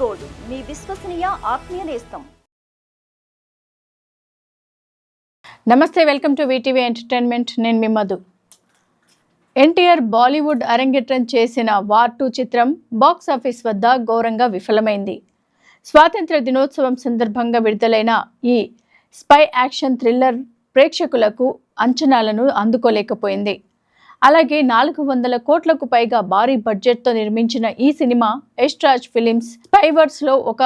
Gold మీ విశ్వసనీయ ఆత్మీయ నేస్తం. నమస్తే వెల్కమ్ టు వీటీవీ ఎంటర్టైన్మెంట్. నేను మీ మధు. ఎన్టీఆర్ బాలీవుడ్ అరంగేట్రం చేసిన వార్ టూ చిత్రం బాక్స్ ఆఫీస్ వద్ద ఘోరంగా విఫలమైంది. స్వాతంత్ర దినోత్సవం సందర్భంగా విడుదలైన ఈ స్పై యాక్షన్ థ్రిల్లర్ ప్రేక్షకులకు అంచనాలను అందుకోలేకపోయింది. అలాగే నాలుగు వందల కోట్లకు పైగా భారీ బడ్జెట్తో నిర్మించిన ఈ సినిమా ఎస్ట్రాజ్ ఫిలిమ్స్ స్పైవర్స్లో ఒక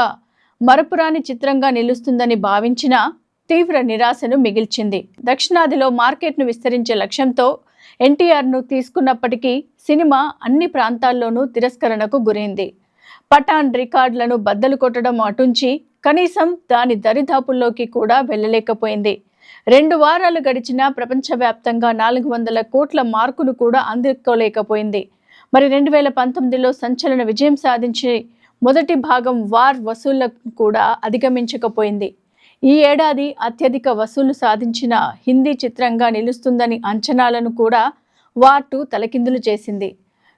మరపురాని చిత్రంగా నిలుస్తుందని భావించిన తీవ్ర నిరాశను మిగిల్చింది. దక్షిణాదిలో మార్కెట్ను విస్తరించే లక్ష్యంతో ఎన్టీఆర్ను తీసుకున్నప్పటికీ సినిమా అన్ని ప్రాంతాల్లోనూ తిరస్కరణకు గురైంది. పఠాన్ రికార్డులను బద్దలు కొట్టడం అటుంచి కనీసం దాని దరిదాపుల్లోకి కూడా వెళ్ళలేకపోయింది. రెండు వారాలు గడిచినా ప్రపంచవ్యాప్తంగా నాలుగు వందల కోట్ల మార్కును కూడా అందుకోలేకపోయింది. మరి రెండు వేల పంతొమ్మిదిలో సంచలన విజయం సాధించి మొదటి భాగం వార్ వసూళ్ళకు కూడా అధిగమించకపోయింది. ఈ ఏడాది అత్యధిక వసూలు సాధించిన హిందీ చిత్రంగా నిలుస్తుందని అంచనాలను కూడా వార్ టూ తలకిందులు చేసింది.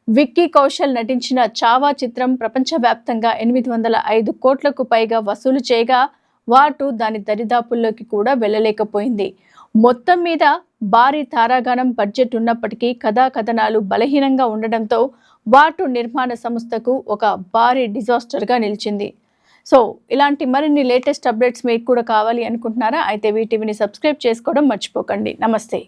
విక్కీ కౌశల్ నటించిన చావా చిత్రం ప్రపంచవ్యాప్తంగా ఎనిమిది వందల ఐదు కోట్లకు పైగా వసూలు చేయగా వాటు దాని దరిదాపుల్లోకి కూడా వెళ్ళలేకపోయింది. మొత్తం మీద భారీ తారాగణం బడ్జెట్ ఉన్నప్పటికీ కథా కథనాలు బలహీనంగా ఉండడంతో వాటు నిర్మాణ సంస్థకు ఒక భారీ డిజాస్టర్గా నిలిచింది. సో ఇలాంటి మరిన్ని లేటెస్ట్ అప్డేట్స్ మీకు కూడా కావాలి అనుకుంటున్నారా? అయితే వీటిని సబ్స్క్రైబ్ చేసుకోవడం మర్చిపోకండి. నమస్తే.